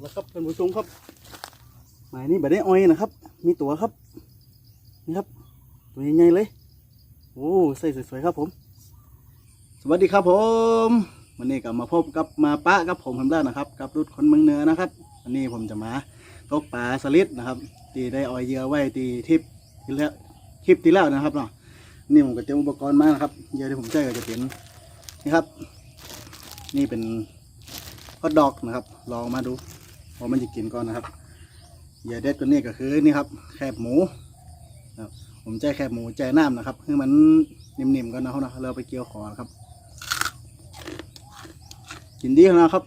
แล้วครับท่านผู้ชมครับ หมายนี้แบบได้อ้อยนะครับ มีตัวครับ นี่ครับ ตัวใหญ่ๆเลย โอ้ใส่สวยๆครับผม สวัสดีครับผมวันนี้ก็มาพบกับมาปะกับผมทำได้นะครับ กับรุ่นคนเมืองเหนือนะครับวันนี้ผมจะมาตกปลาสลิดนะครับ ตีได้ออยเยื่อไว้ตีทิปที่แล้วคลิปที่แล้วนะครับเนาะนี่ผมก็เตรียมอุปกรณ์มานะครับเยื่อที่ผมใช้ก็จะเป็นนี่ครับ นี่เป็นฮอดอกนะครับ ลองมาดู ว่ามันจะกินก่อนนะครับเหยื่อเด็ดกว่านี้ก็คือนี่ครับ แคบหมูนะครับผมใจแคบหมูใจน้ำนะครับคือมันนิ่มๆก่อนนะครับเนาะเราไปเกี่ยวคอครับ กินดีขนาดครับ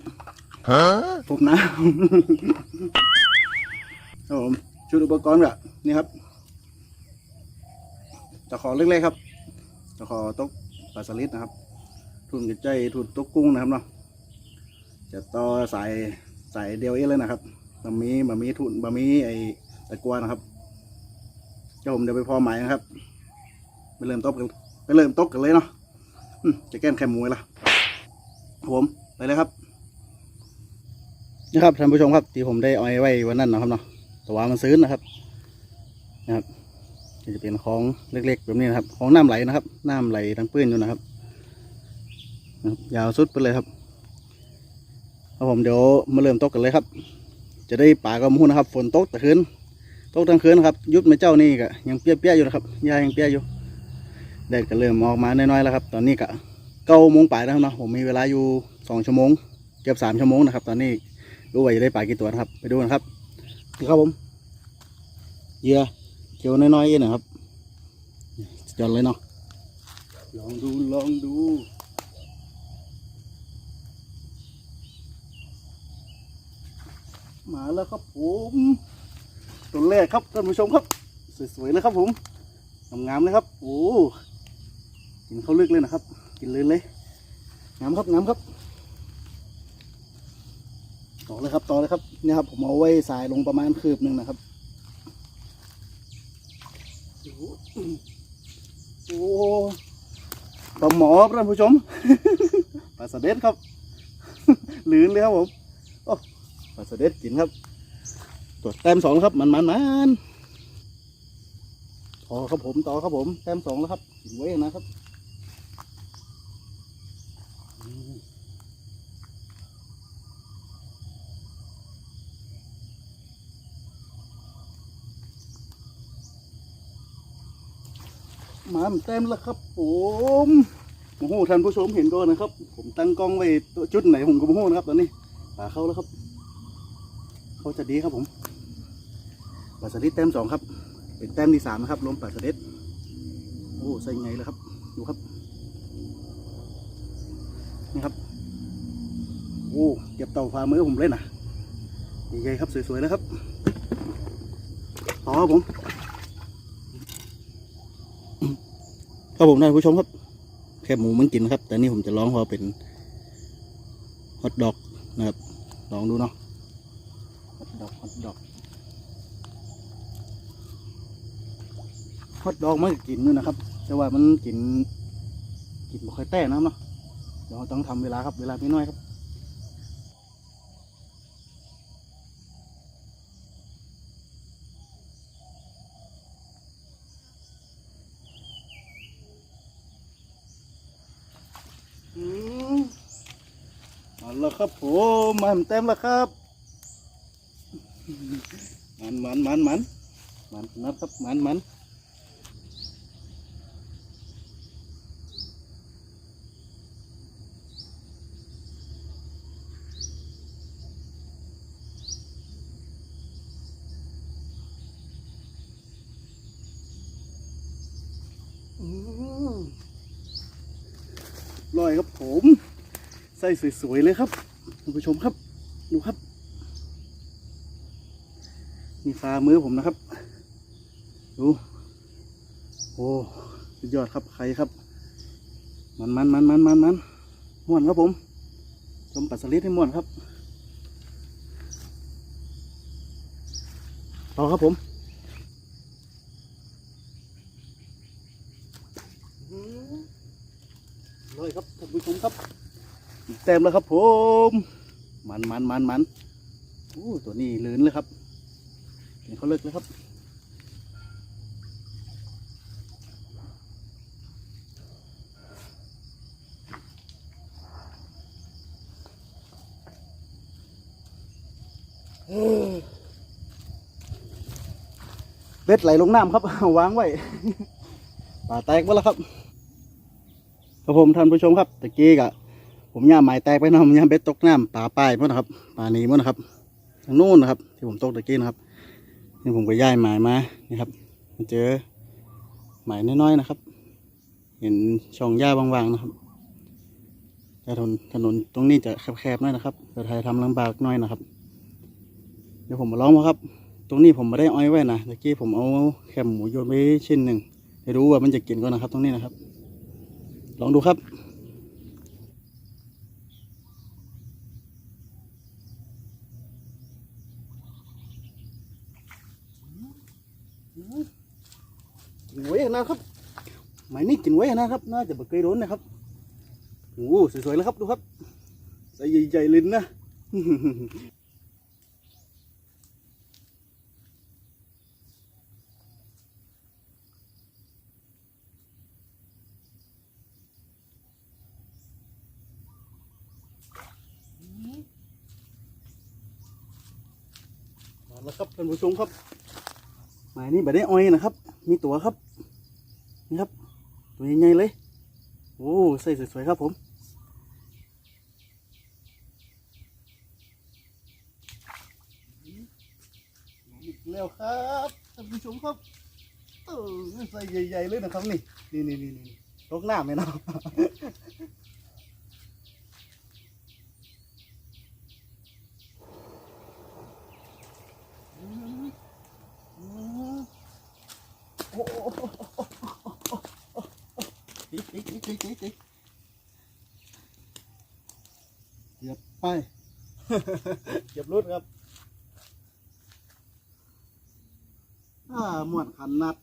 ผมนะ ครับผมชุดอุปกรณ์ก็นี่ครับตะขอเล็กๆครับตะขอตกปลาสลิดนะครับ ทุนกระใจทุนตกกุ้งนะครับเนาะจะต่อสาย สายเดียวเอเลยนะครับบะหมี่บะหมี่ทุนบะหมี่ไอ้ตะกัวนะครับเจ้าผมเดี๋ยวไปพอหมายนะครับ ไปเริ่มตกกันไปเริ่มตกกันเลยเนาะจะแก้มแคมหมูละผมไปเลยครับนี่ครับท่านผู้ชมครับที่ผมได้เอาไว้วันนั้นนะครับเนาะแตัวามันซื้อนะครับนะครับจะเป็นของเล็กๆแบบนี้นะครับ ของน้ำไหลนะครับน้ำไหลทั้งปื้นอยู่นะครับ ยาวสุดไปเลยครับ ครับผมเดี๋ยวมาเริ่มตกกันเลยครับ จะได้ป่ากระมูนะครับ ฝนตกแต่คืนตกทั้งคืนครับ ยุดแม่เจ้านี่ก็ยังเปี้ยๆอยู่นะครับยายังเปี้ยอยู่แดดก็เริ่มออกมาน้อยๆแล้วครับ ตอนนี้ก็เก้าโมงป่ายแล้วเนาะผมมีเวลาอยู่สองชั่วโมงเกือบสามชั่วโมงนะครับ ตอนนี้ดูว่าจะได้ป่ากี่ตัวนะครับ ไปดูนะครับนี่ครับผมเยื่อเขียวน้อยๆเองนะครับสุดยอดเลยเนาะลองดูลองดู มาแล้วครับผมตัวแรกครับท่านผู้ชมครับ สวยๆเลยครับผมงามๆเลยครับ โอ้กินเข้าลึกเลยนะครับ กินเลยเลยงามครับงามครับ ต่อเลยครับต่อเลยครับเนี่ยครับ ผมเอาไว้สายลงประมาณคืบหนึ่งนะครับโอ้โหปลาหมอครับท่านผู้ชมปลาสะเด็ดครับ ลื่นเลยครับผมโอ้ ปลาสเด็ดกินครับตัวแต้มสองแล้วครับมันมันมันต่อครับผมต่อครับผมแต้มสองแล้วครับกินไว้นะครับมมาแต้มแล้วครับผมโอ้โหท่านผู้ชมเห็นก่อนนะครับ ผมตั้งกล้องไว้ตัวจุดไหนผมก็ไม่รู้นะครับตอนนี้ปลาเข้าแล้วครับ เขาจะดีครับผมปลาสลิดแต้มสองครับ เป็นแต้มที่สามนะครับรวมปลาสลิดโอ้ใส่ไงเลยครับ ดูครับ นี่ครับ โอ้เก็บเต่าฝ่ามือผมเลยนะนี่ไงครับสวยๆแล้วครับต่อครับผมครับผมท่านผู้ชมครับ แค่หมูมันกินครับ แต่นี่ผมจะลองพอเป็นฮอทดอกนะครับ ลองดูเนาะ ดอกฮอตดอกฮอตดอกมันก็กินอยู่นะครับ แต่ว่ามันกินกินบ่ค่อยแต้นะเนาะเดี๋ยวเราต้องทำเวลาครับเวลาไม่น้อยครับอืมเอาละครับผมมาเต็มแล้วครับ มันมันมันมันมันนะครับมันมันอืมลอยครับผมใส่สวยๆเลยครับท่านผู้ชมครับ ดูครับ นี่ฝ่ามือผมนะครับ ดูโอ้สุดยอดครับใครครับ มันมันมันมันมันมันม่วนครับผมชมปัสสลิดให้ม่วนครับต่อครับผมอื้อหือเลยครับท่านผู้ชมครับเต็มแล้วครับผม มันมันมันมันโอ้ตัวนี้ลื่นเลยครับ นเขาเลิกเลยครับเบ็ดไหลลงน้ำครับ วางไว้ป่าแตกหมดแล้วครับครับผมท่านผู้ชมครับตะกี้กะผมย่ามหมายแตกไปนะผมย่าเบ็ดตกน้ำป่าป้ายหมดนะครับป่าหนีหมดนะครับทางโน้นนะครับ ที่ผมตกตะกี้นะครับ นี่ผมก็ย้ายหมายมานี่ครับมาเจอหมายน้อยๆนะครับ เห็นช่องหญ้าบางๆนะครับแต่ถนนถนนตรงนี้จะแคบๆหน่อยนะครับจะถ่ายทำลำบากหน่อยนะครับ เดี๋ยวผมมาลองมาครับ ตรงนี้ผมไม่ได้อ้อยไว้นะเมื่อกี้ผมเอาแคบหมูโยนไปชิ้นหนึ่งให้รู้ว่ามันจะกินก่อนนะครับ ตรงนี้นะครับ ลองดูครับ กิ นไว้นะครับหมายนี้กินไว้นะครับ น่าจะบะเกยโดนนะครับโอ้สวยๆแล้วครับดูครับใส่ใหญ่ๆลิ้นนะแล้วครับท่านผู้ชมครับหมายนี้แบบได้อ้อยนะครับ มีตัวครับ นี่ครับ ตัวใหญ่ๆเลย โอ้ใส่สวยๆครับผมอีกแล้วครับท่านผู้ชมครับเออใส่ใหญ่ๆเลยนะครับนี่ นี่นี่นี่นี่ตกหน้าไหมเนาะ โอ้โหติ๊กติ๊กติ๊กติ๊กติ๊กติ๊ก เหยียบไป เหยียบรุดครับอ่าหมวดขันนัด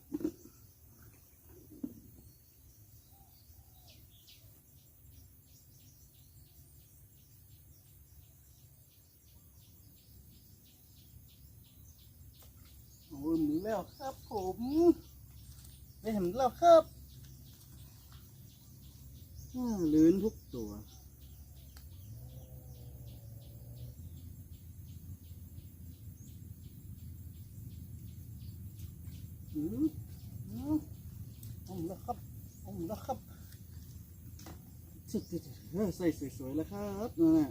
โอ้ยหมุนแล้วครับผมได้เห็นแล้วครับ ลื่นทุกตัวอืมอืมอมแล้วครับอมแล้วครับสุดๆเฮ้ยใส่สวยๆแล้วครับนั่นน่ะ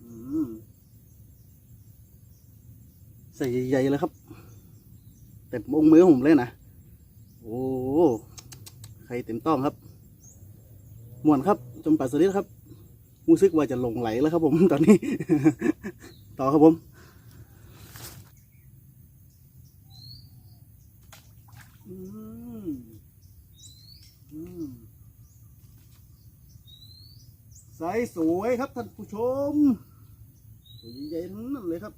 อืมใส่ใหญ่ๆเลยครับ เต็มองมือผมเลยนะ โอ้ ใครเต็มต้องครับ มวนครับจมปัสสลิดครับรู้สึกว่าจะหลงไหลแล้วครับผมตอนนี้ ต่อครับผมใสสวยครับท่านผู้ชมใหญ่ๆทั้งนั้นเลยครับ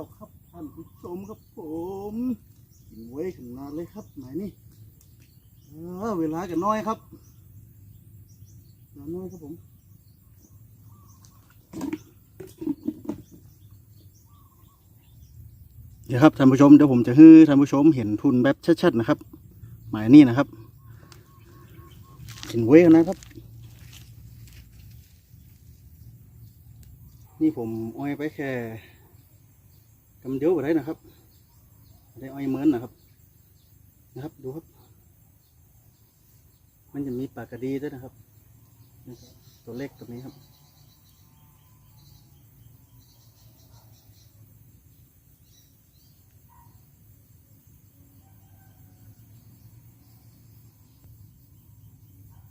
แล้วครับท่านผู้ชมครับผมกินไว้ขนาดเลยครับไหนนี่เออเวลากันน้อยครับน้อยครับผมเดี๋ยวครับท่านผู้ชมเดี๋ยวผมจะให้ท่านผู้ชมเห็นทุนแบบชัดๆนะครับ หมายนี่นะครับกินไว้ขนาดครับ นี่ผมอ้อยไปแค่ กำเดียวไปได้นะครับได้อ้อยเหมือนนะครับ นะครับดูครับ มันจะมีปากกระดีด้วยนะครับ ตัวเล็กตัวนี้ครับ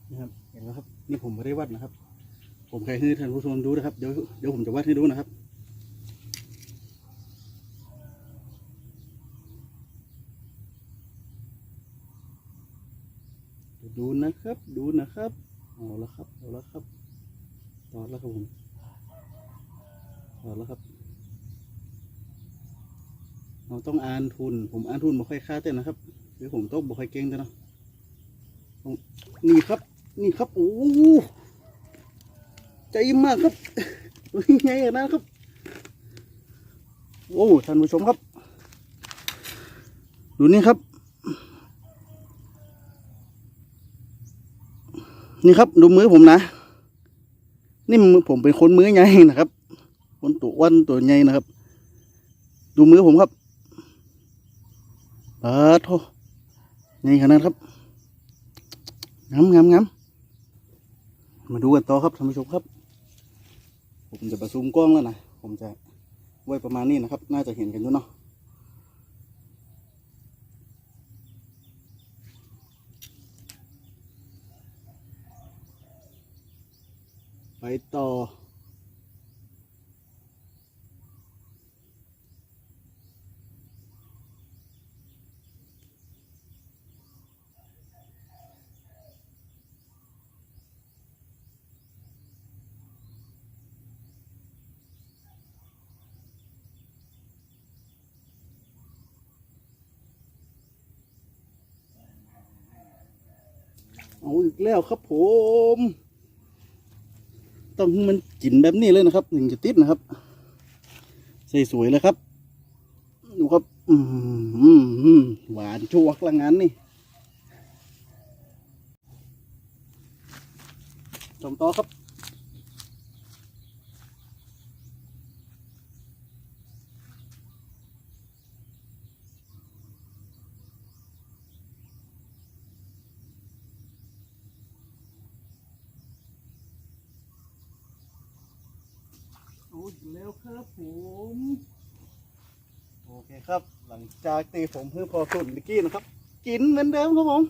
นี่ครับเห็นไหมครับ นี่ผมไม่ได้วัดนะครับ ผมเคยให้ท่านผู้ชมดูนะครับ เดี๋ยวเดี๋ยวผมจะวัดให้ดูนะครับ ดู ดูนะครับ ดูนะ ครับเอาละครับเอาละครับตอดแล้วครับผมตอดแล้วครับ เราต้องอ่านทุน ผมอ่านทุนบ่ค่อยค่าเต้นนะครับเดี๋ยวผมต้องบ่ค่อยเก่งเต้นเนาะนี่ครับ นี่ครับโอ้ใจมากครับตัวใหญ่ขนาดครับ โอ้ท่านผู้ชมครับ ดูนี่ครับ นี่ครับดูมือผมนะ นี่ผมเป็นคนมือใหญ่นะครับ คนตัวอ้วันตัวใหญ่นะครับ ดูมือผมครับปาโทใหญ่ขนาดครับงามงามงามมาดูกันต่อครับท่านผู้ชมครับ ผมจะประซูมกล้องแล้วนะ ผมจะไว้ประมาณนี้นะครับ น่าจะเห็นกันอยู่เนาะ ไปต่อ เอาอีกแล้วครับผม ต้องให้มันกินแบบนี้เลยนะครับถึงจะติดนะครับใส่สวยเลยครับ ดูครับ อืมหวานชวกละงั้นนี่ชมต่อครับ เอาอีกแล้วครับผมโอเคครับ หลังจากตีผมเพื่อพอสุดเมื่อกี้นะครับ กินเหมือนเดิมครับผม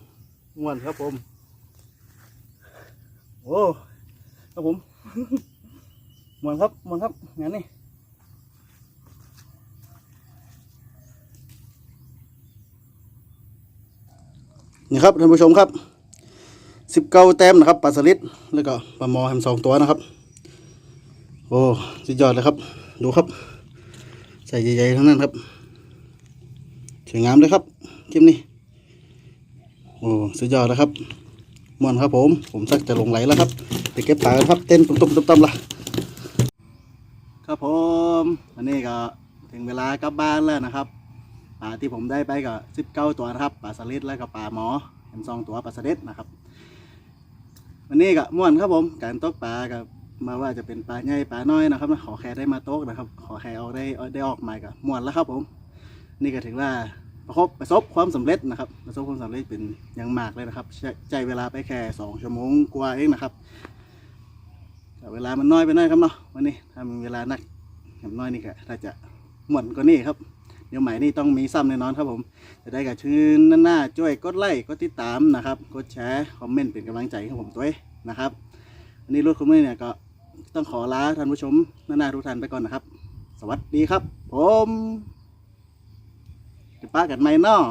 ม่วนครับผม โอ้ครับผมม่วนครับม่วนครับงั้นนี่นี่ครับท่านผู้ชมครับสิบเก้าแต้มนะครับปลาสลิดแล้วก็ปลาหมอแฮมสองตัวนะครับ โอ้สุดยอดเลยครับ ดูครับ ใส่ใหญ่ๆทั้งนั้นครับ สวยงามเลยครับคลิปนี้ โอ้สุดยอดแล้วครับม่วนครับผม ผมสักจะลงไหลแล้วครับไปเก็บปลาครับ เต้นตุ้มๆตั้มๆละครับผมอันนี้ก็ถึงเวลากลับบ้านแล้วนะครับปลาที่ผมได้ไปก็สิบเก้าตัวนะครับปลาสลิดแล้วก็ปลาหมอเห็นสองตัวปลาสลิดนะครับวันนี้ก็ม่วนครับผม การตกปลากับ มาว่าจะเป็นปลาใหญ่ปลาน้อยนะครับขอแค่ได้มาโต๊ะนะครับ ขอแค่เอาได้ได้ออกหมากับมวนแล้วครับผม นี่ก็ถือว่าประสบประสบความสำเร็จนะครับ ประสบความสำเร็จเป็นอย่างมากเลยนะครับใช้ใจเวลาไปแค่สองชั่วโมงกว่าเองนะครับแต่เวลามันน้อยไปหน้อยครับเนาะวันนี้ถ้ามีเวลานักอย่างน้อยนี่ก็ถ้าจะมวนกว่านี้ครับเดี๋ยวใหม่นี่ต้องมีซ้ำแน่นอนครับผม จะได้กับชื่นหน้าๆช่วยกดไลค์กดติดตามนะครับ กดแชร์คอมเมนต์เป็นกำลังใจให้ผมด้วยนะครับอันนี้รถคุณมื่อเนี่ยก็ ต้องขอลาท่านผู้ชมหน้าทุกท่านไปก่อนนะครับ สวัสดีครับ ผมจะป้ากันไหมเนาะ